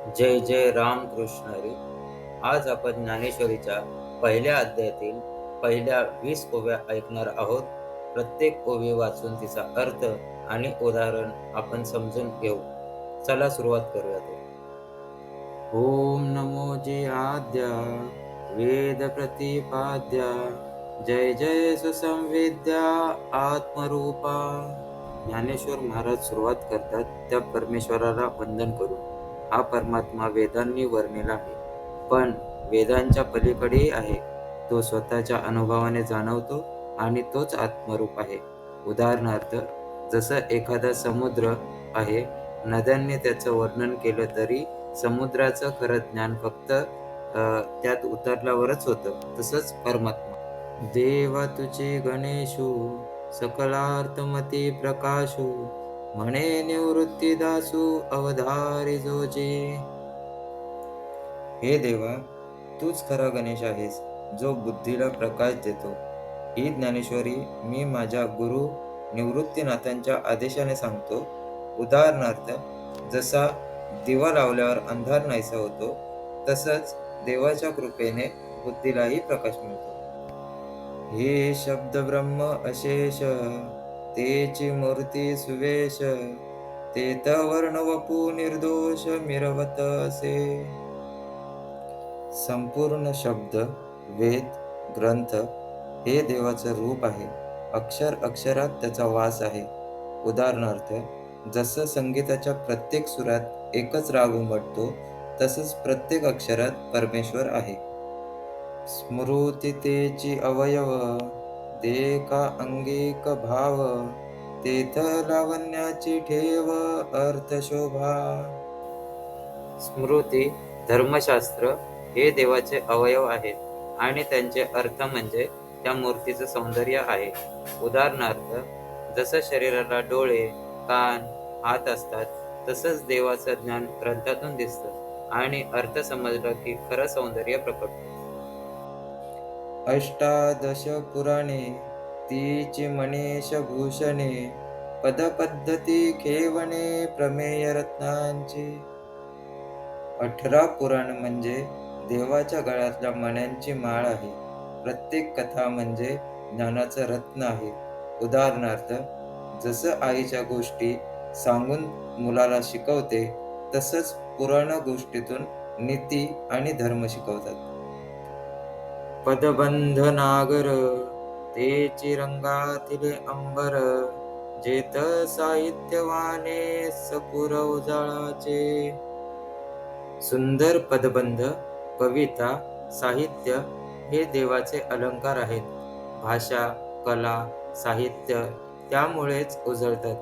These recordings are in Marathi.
जय जय रामकृष्ण हरी. आज आपण ज्ञानेश्वरीच्या पहिल्या अध्यायातील पहिल्या वीस ओव्या ऐकणार आहोत. प्रत्येक ओवी वाचून तिचा अर्थ आणि उदाहरण आपण समजून घेऊ. चला सुरुवात करूयात. ओम नमो जे आद्या वेद प्रतिपाद्या जय जय सुसंवेद्या आत्मरूपा. ज्ञानेश्वर महाराज सुरुवात करतात त्या परमेश्वराला वंदन करून. हा परमात्मा वेदांनी वर्णिला आहे. पण वेदांच्या पलीकडेही आहे. तो स्वतःच्या अनुभवाने जाणवतो आणि तोच आत्मरूप आहे. उदाहरणार्थ जसं एखादा समुद्र आहे नद्यांनी त्याचं वर्णन केलं तरी समुद्राचं खरं ज्ञान फक्त त्यात उतरल्यावरच होतं. तसंच परमात्मा. देवा तुझे गणेशू सकलार्थमती प्रकाशू म्हणे निवृत्ती दासू अवधारी जोजे हे देवा तूच खरा गणेश आहेस जो बुद्धीला प्रकाश देतो ही ज्ञानेश्वरी मी माझ्या गुरु निवृत्तीनाथांच्या आदेशाने सांगतो उदाहरणार्थ जसा दिवा लावल्यावर अंधार नाहीसा होतो तसंच देवाच्या कृपेने बुद्धीलाही प्रकाश मिळतो हे शब्द ब्रह्म अशेष तेची मूर्ती सुवेश ते वर्ण वपू निर्दोष मिरवत असे. संपूर्ण शब्द वेद ग्रंथ हे देवाचं रूप आहे. अक्षर अक्षरात त्याचा वास आहे. उदाहरणार्थ जसं संगीताच्या प्रत्येक सुरात एकच राग उमटतो तसंच प्रत्येक अक्षरात परमेश्वर आहे. स्मृती तेची ते का अंगिक भाव? तेथ लावण्याची ठेव अर्थ शोभा स्मृती धर्मशास्त्र हे देवाचे अवयव आहेत आणि त्यांचे अर्थ म्हणजे त्या मूर्तीचं सौंदर्य आहे. उदाहरणार्थ जसं शरीराला डोळे कान हात असतात तसंच देवाचं ज्ञान ग्रंथातून दिसतं आणि अर्थ समजला की खरं सौंदर्य प्रकट अष्टादश पुराणे तीची मनीष भूषणे पदपद्धती खेवणे प्रमेय रत्नांची अठरा पुराण म्हणजे देवाच्या गळ्यातल्या मण्यांची माळ आहे. प्रत्येक कथा म्हणजे ज्ञानाचं रत्न आहे. उदाहरणार्थ जसं आईच्या गोष्टी सांगून मुलाला शिकवते तसंच पुराण गोष्टीतून नीती आणि धर्म शिकवतात. पदबंध नागर ते रंगातिले अंबर जेत साहित्यवाने सपुर उजाळाचे. सुंदर पदबंध कविता साहित्य हे देवाचे अलंकार आहेत. भाषा कला साहित्य त्यामुळेच उजळतात.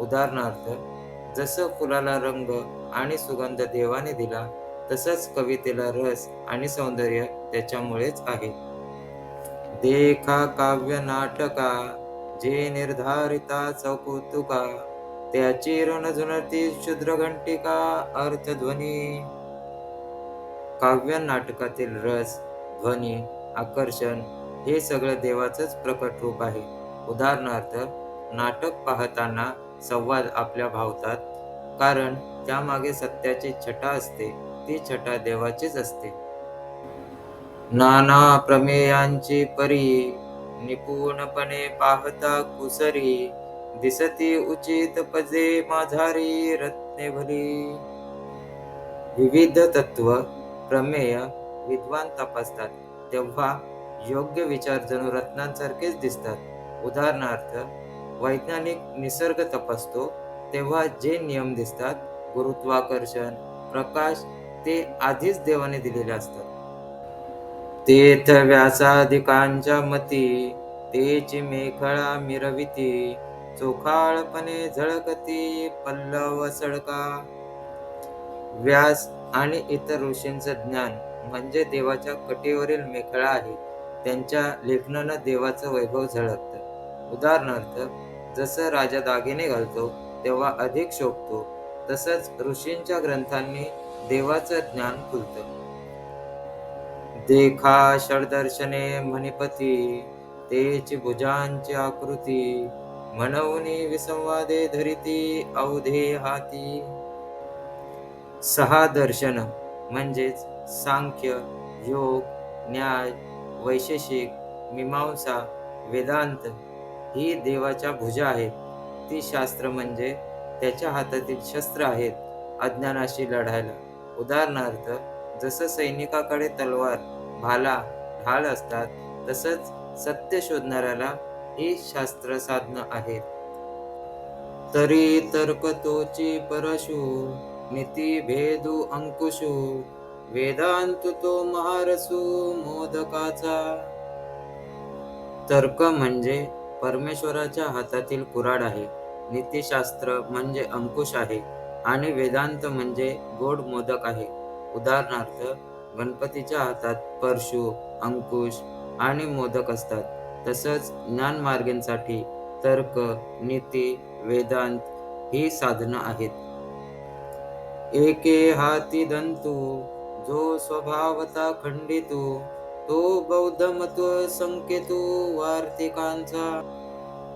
उदाहरणार्थ जसं फुलाला रंग आणि सुगंध देवाने दिला तसंच कवितेला रस आणि सौंदर्य त्याच्यामुळेच आहे. देखा काव्य नाटका जे निर्धारिता चौकौतुका त्याची रणजुनती शुद्र घंटिका अर्थध्वनी. काव्य नाटकातील रस ध्वनी आकर्षण हे सगळं देवाचंच प्रकट रूप आहे. उदाहरणार्थ नाटक पाहताना संवाद आपल्या भावतात कारण त्यामागे सत्याची छटा असते ती छटा देवाचीच असते. नाना प्रमेयांची परी निपुणपणे पाहता कुसरी दिसती उचित पजे माझारी रत्नेभली विविध तत्व प्रमेय विद्वान तपासतात. तेव्हा योग्य विचार जणू रत्नांसारखेच दिसतात. उदाहरणार्थ वैज्ञानिक निसर्ग तपासतो तेव्हा जे नियम दिसतात गुरुत्वाकर्षण प्रकाश ते आधीच देवाने दिलेले असतात. तेथ व्यासाधिकांच्या मती तेची मेखळा मिरविती चोखाळपणे झळकती पल्लव सडका. व्यास आणि इतर ऋषींचं ज्ञान म्हणजे देवाच्या कटेवरील मेखळा आहे. त्यांच्या लेखनानं देवाचं वैभव झळकतं. उदाहरणार्थ जसं राजा दागिने घालतो तेव्हा अधिक शोभतो तसंच ऋषींच्या ग्रंथांनी देवाचं ज्ञान खुलतं देखा षडदर्शने मणिपती तेची भुजांची आकृती मनवनी विसंवादे धरिती अवधे हाती. सहा दर्शन म्हणजेच सांख्य योग न्याय वैशेषिक मीमांसा वेदांत ही देवाच्या भुजा आहेत. ती शास्त्र म्हणजे त्याच्या हातातील शस्त्र आहेत अज्ञानाशी लढायला. उदाहरणार्थ जसं सैनिकाकडे तलवार भाला ढाल असतात. तसंच सत्य शोधणाऱ्याला ही शास्त्र साधनं आहेत. तरी तर्क तोची परशु नीती भेदू अंकुशू वेदांत तो महारसू मोदकाचा. तर्क म्हणजे परमेश्वराच्या हातातील कुऱ्हाड आहे. नीतिशास्त्र म्हणजे अंकुश आहे. आणि वेदांत म्हणजे गोड मोदक आहे. उदाहरणार्थ गणपतीच्या हातात परशु अंकुश आणि मोदक असतात. तसंच ज्ञानमार्गींसाठी तर्क नीती वेदांत ही साधनं आहेत. एके हाती दंतू जो स्वभावता खंडितू तो बौद्ध मत्व संकेतू वार्तिकांचा.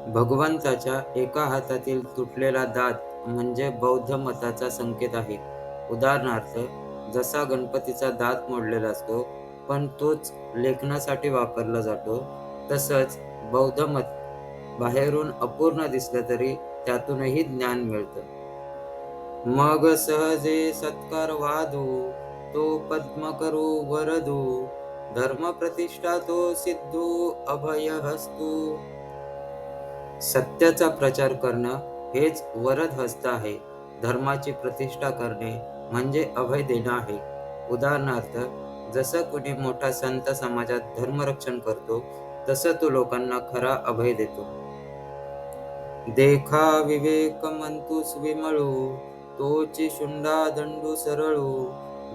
भगवंताच्या एका हातातील तुटलेला दात म्हणजे बौद्ध मताचा संकेत आहे. उदाहरणार्थ जसा गणपतीचा दात मोडलेला असतो पण तोच लेखनासाठी वापरला जातो. तसंच बौद्ध मत बाहेरून अपूर्ण दिसलं तरी त्यातूनही ज्ञान मिळतं. मग सहजे सत्कार वादू तो पद्म करू वरदू धर्म प्रतिष्ठा तो सिद्धू अभय हस्तू सत्याचा प्रचार करणं हेच वरद हस्त आहे धर्माची प्रतिष्ठा करणे म्हणजे अभय देणं आहे. उदाहरणार्थ जसं कुणी मोठा संत समाजात धर्मरक्षण करतो तसं तो लोकांना खरा अभय देतो. देखा विवेक मंतुस विमळू तोची शुंडा दंडू सरळू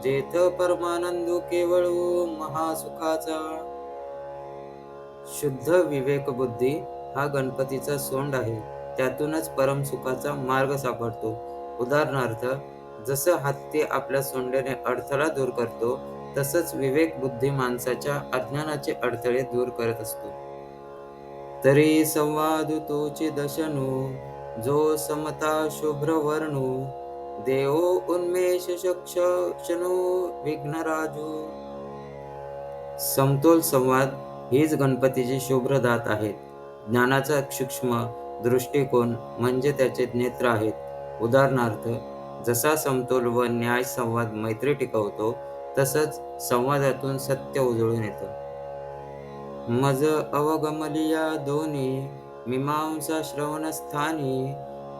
जेथ परमानंदू केवळू महासुखाचा. शुद्ध विवेक बुद्धी हा गणपतीचा सोंड आहे. त्यातूनच परमसुखाचा मार्ग सापडतो. उदाहरणार्थ जसं हत्ती आपल्या सोंडेने अडथळा दूर करतो तसंच विवेक बुद्धी माणसाच्या अज्ञानाचे अडथळे दूर करत असतो. तरी संवाद तोची दशनू जो समता शुभ्र वर्णू देव उन्मेष शक्ष क्षणू विघ्नराजू. समतोल संवाद हीच गणपतीची शुभ्र दात आहेत. ज्ञानाचा सूक्ष्म दृष्टिकोन म्हणजे त्याचे नेत्र आहेत. उदाहरणार्थ जसा समतोल व न्याय संवाद मैत्री टिकवतो तसंच संवादातून सत्य उजळून येतं. मज अवगमलिया दोन्ही मीमांसा श्रवणस्थानी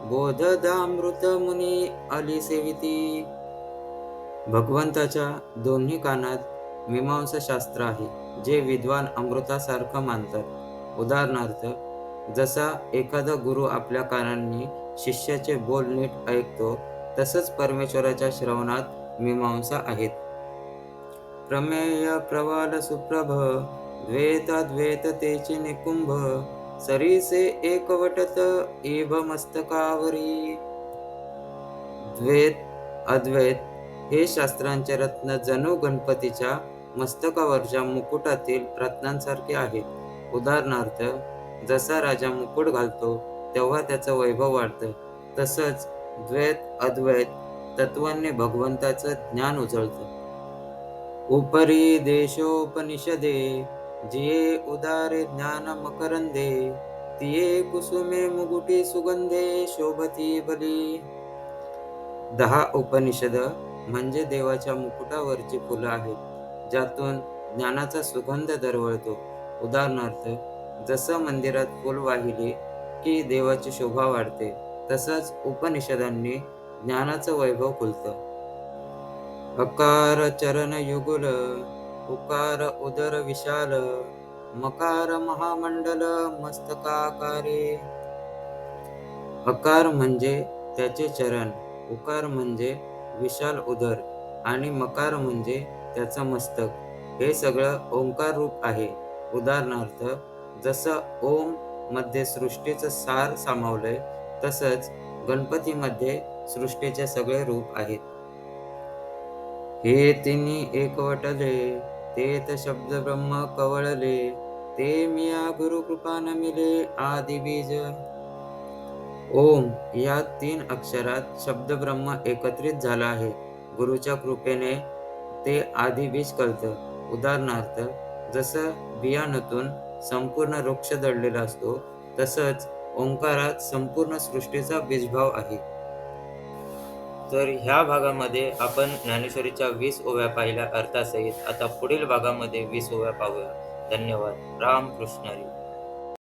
बोधदामृत मुनी अली सेविती. भगवंताच्या दोन्ही कानात मीमांसा शास्त्र आहे जे विद्वान अमृतासारखं मानतात. उदाहरणार्थ जसा एखादा गुरु आपल्या कानांनी शिष्याचे बोल नीट ऐकतो तसंच परमेश्वराच्या श्रवणात मीमांसा आहेत. प्रमेय प्रवाल सुप्रभ द्वैताद्वैत तेचे निकुंभ सरीसे एकवटत इभ मस्तकावरी. द्वैत अद्वैत हे शास्त्रांचे रत्न जणू गणपतीच्या मस्तकावरच्या मुकुटातील रत्नांसारखे आहेत. उदाहरणार्थ जसा राजा मुकुट घालतो तेव्हा त्याचं वैभव वाढतं. तसंच द्वैत अद्वैत तत्वांनी भगवंताचं ज्ञान उजळत. उपरी देशोपनिषदे जिये उदारे ज्ञान मकरंदे तिये कुसुमे मुगुटी सुगंधे शोभती बली. दहा उपनिषद म्हणजे देवाच्या मुकुटावरची फुलं आहेत ज्यातून ज्ञानाचा सुगंध दरवळतो. उदाहरणार्थ जसं मंदिरात फुल वाहिले की देवाची शोभा वाढते तसंच उपनिषदांनी ज्ञानाचं वैभव खुलतं. अकार चरण युगुल उकार उदर विशाल मकार महामंडल मस्तकाकारे. अकार म्हणजे त्याचे चरण उकार म्हणजे विशाल उदर आणि मकार म्हणजे त्याचं मस्तक. हे सगळं ओंकार रूप आहे. उदाहरणार्थ जसं ओममध्ये सृष्टीचं सार सामावलंय तसंच गणपतीमध्ये सृष्टीचे सगळे रूप आहेत. हे तिन्ही एकवटले तेत शब्द ब्रह्म कवळले ते मिया गुरु कृपान मिले आदि बीज. ओम या तीन अक्षरात शब्द ब्रह्म एकत्रित झाला आहे. गुरुच्या कृपेने ते आधी बीज कळतं. उदाहरणार्थ जसं बियाणातून संपूर्ण वृक्ष दडलेला असतो तसंच ओंकारात संपूर्ण सृष्टीचा बीजभाव आहे. तर ह्या भागामध्ये आपण ज्ञानेश्वरीच्या वीस ओव्या पाहिल्या अर्थासहित. आता पुढील भागामध्ये वीस ओव्या पाहूया. धन्यवाद. राम कृष्णारी